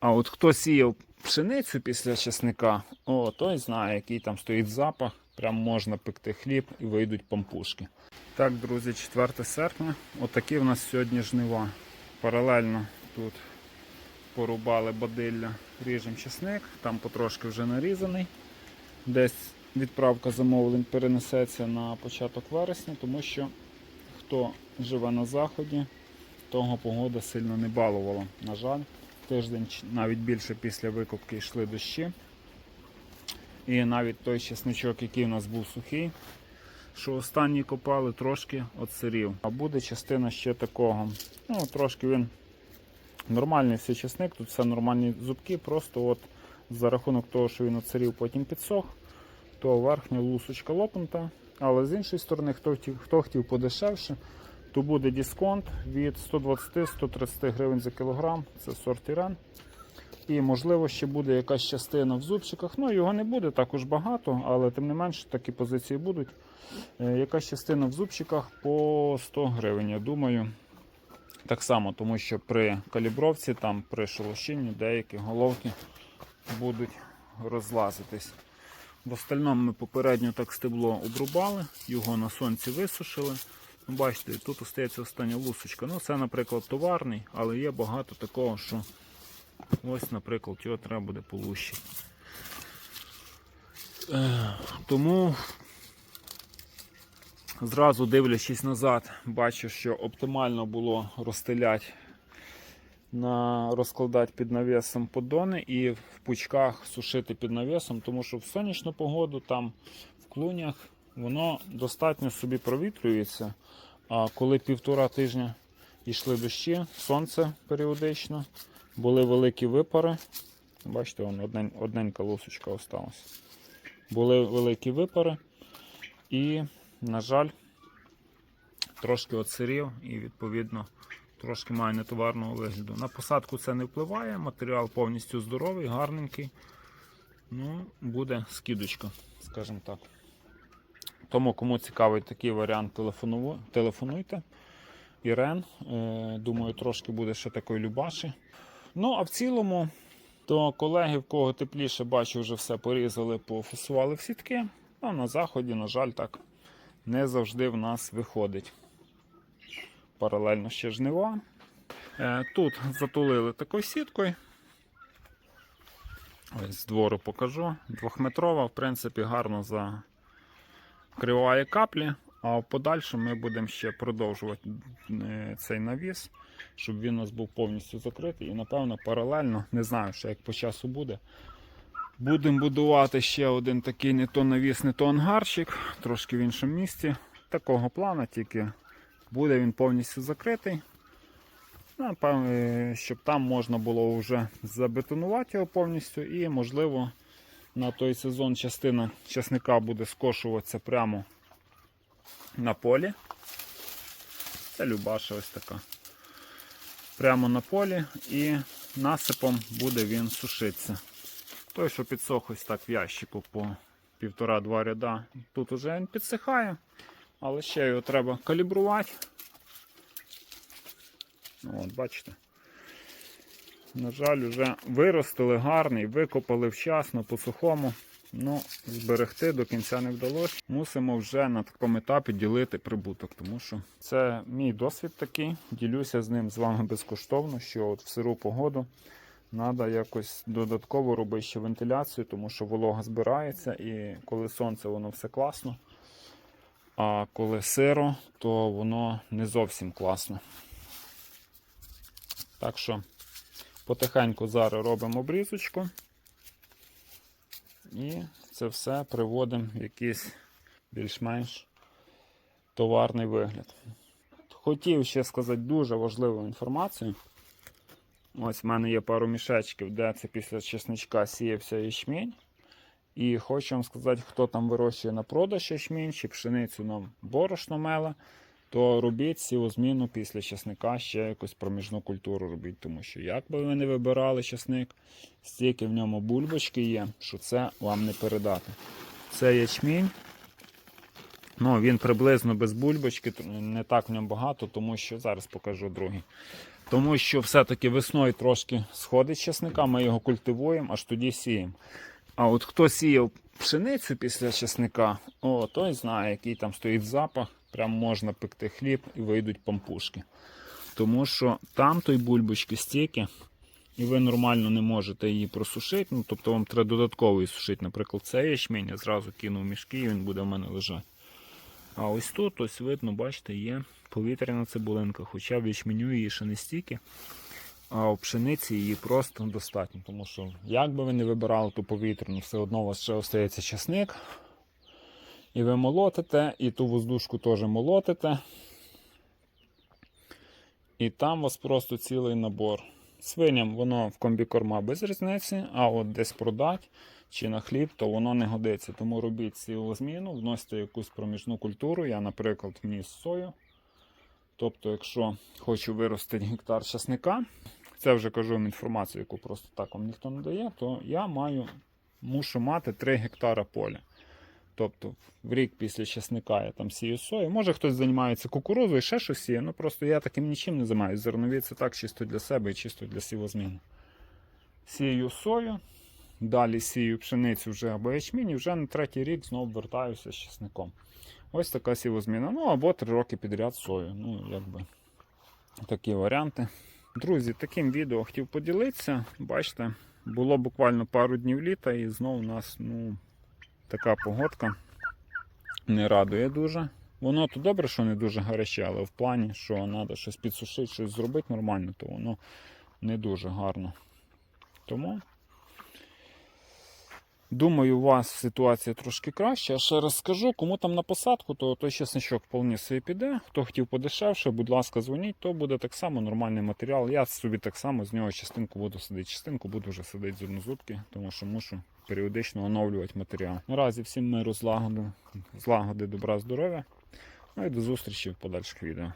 А от хто сіяв пшеницю після чесника, о, той знає, який там стоїть запах. Прям можна пекти хліб і вийдуть пампушки. Так, друзі, 4 серпня. Отакі в нас сьогодні жнива. Паралельно тут порубали бадилля, ріжемо чесник, там потрошки вже нарізаний. Десь відправка замовлень перенесеться на початок вересня, тому що хто живе на заході, того погода сильно не балувала. На жаль, тиждень навіть більше після викупки йшли дощі. І навіть той чесничок, який у нас був сухий, що останній копали, трошки отсирів. А буде частина ще такого. Ну, трошки він нормальний все чесник, тут все нормальні зубки, просто от за рахунок того, що він оцарів, потім підсох, то верхня лусочка лопнута. Але з іншої сторони, хто хотів, хто хотів подешевше, то буде дисконт від 120-130 гривень за кілограм. Це сорт Іран. І можливо ще буде якась частина в зубчиках. Ну, його не буде також багато, але тим не менше такі позиції будуть. Е, Якась частина в зубчиках по 100 гривень, я думаю. Так само, тому що при калібровці, там при шелушінні деякі головки будуть розлазитись. В остальному ми попередньо так стебло обрубали, його на сонці висушили. Ну, Бачите, тут остається остання лусочка. Ну, це, наприклад, товарний, але є багато такого, що ось, наприклад, його треба буде полущити. Е, Тому зразу дивлячись назад, бачу, що оптимально було розстеляти на розкладати під навісом поддони і в пучках сушити під навісом, тому що в сонячну погоду там в клунях воно достатньо собі провітрюється. А коли півтора тижня йшли дощі, сонце періодично, були великі випари. Бачите, вон однень, одненька лусочка осталась. Були великі випари, і, на жаль, трошки оцерів і відповідно трошки має нетоварного вигляду. На посадку це не впливає, матеріал повністю здоровий, гарненький. Ну, буде скидочка, скажімо так. Тому, кому цікавий такий варіант, телефонуйте. Ірен, е, думаю, трошки буде ще такої любаші. Ну, а в цілому, то колеги, в кого тепліше, бачу, вже все порізали, пофасували в сітки. А на заході, на жаль, так не завжди в нас виходить. Паралельно ще жнива. Е, Тут затулили такою сіткою. Ось з двору покажу. Двохметрова, в принципі, гарно закриває каплі, а в подальшому ми будемо ще продовжувати е, цей навіс, щоб він у нас був повністю закритий. І, напевно, паралельно, не знаю, що як по часу буде. Будемо будувати ще один такий не то навіс, не то ангарчик, трошки в іншому місці. Такого плану, тільки буде він повністю закритий. Напевно, е, щоб там можна було вже забетонувати його повністю і, можливо, на той сезон частина часника буде скошуватися прямо на полі. Це любаша ось така. Прямо на полі і насипом буде він сушитися. Той, що підсох ось так в ящику по півтора-два ряда, тут уже він підсихає, але ще його треба калібрувати. Ну, От, бачите. На жаль, вже виростили гарний, викопали вчасно по сухому. Ну, зберегти до кінця не вдалося. Мусимо вже на такому етапі ділити прибуток, тому що це мій досвід такий. Ділюся з ним з вами безкоштовно, що от в сиру погоду треба якось додатково робити ще вентиляцію, тому що волога збирається і коли сонце, воно все класно. А коли сиро, то воно не зовсім класно. Так що потихеньку зараз робимо обрізочку. І це все приводимо в якийсь більш-менш товарний вигляд. Хотів ще сказати дуже важливу інформацію. Ось в мене є пару мішечків, де це після чесничка сіявся ячмінь. І хочу вам сказати, хто там вирощує на продаж ячмінь чи пшеницю нам борошно меле, то робіть цю зміну після чесника ще якусь проміжну культуру робіть, тому що як би ви не вибирали чесник, стільки в ньому бульбочки є, що це вам не передати. Це ячмінь. Ну, він приблизно без бульбочки, не так в ньому багато, тому що зараз покажу другий. Тому що все-таки весною трошки сходить чесника, ми його культивуємо, аж тоді сіємо. А от хто сіяв пшеницю після чесника, о, той знає, який там стоїть запах. Прям можна пекти хліб і вийдуть пампушки. Тому що там той бульбочки стільки, і ви нормально не можете її просушити. Ну, тобто вам треба додатково її сушити. Наприклад, цей ячмінь я зразу кинув в мішки і він буде в мене лежати. А ось тут, ось видно, бачите, є повітряна цибулинка. Хоча в ячменю її ще не стільки, а у пшениці її просто достатньо. Тому що, як би ви не вибирали ту повітряну, все одно у вас ще остається часник. І ви молотите, і ту воздушку теж молотите. І там у вас просто цілий набор. Свиням воно в комбікорма без різниці, а от десь продати чи на хліб, то воно не годиться. Тому робіть цілу зміну, вносите якусь проміжну культуру. Я, наприклад, вніс сою. Тобто, якщо хочу виростити гектар часника, це вже кажу вам інформацію, яку просто так вам ніхто не дає, то я маю, мушу мати 3 гектара поля. Тобто в рік після часника я там сію сою. Може хтось займається кукурузою, ще щось сіє. Ну просто я таким нічим не займаюся. Зернові це так чисто для себе і чисто для сівозміни. Сію сою, далі сію пшеницю вже або ячмінь, і вже на третій рік знову вертаюся з часником. Ось така сівозміна. Ну або три роки підряд сою. Ну, якби такі варіанти. Друзі, таким відео хотів поділитися. Бачите, було буквально пару днів літа, і знову у нас ну, така погодка не радує дуже. Воно то добре, що не дуже гаряче, але в плані, що треба щось підсушити, щось зробити нормально, то воно не дуже гарно. Тому думаю, у вас ситуація трошки краща. Я ще раз скажу, кому там на посадку, то той чесничок вполне собі піде. Хто хотів подешевше, будь ласка, дзвоніть, то буде так само нормальний матеріал. Я собі так само з нього частинку буду садити. Частинку буду вже садити з однозубки, тому що мушу періодично оновлювати матеріал. Наразі всім миру, злагоди, злагоди, добра, здоров'я. Ну і до зустрічі в подальших відео.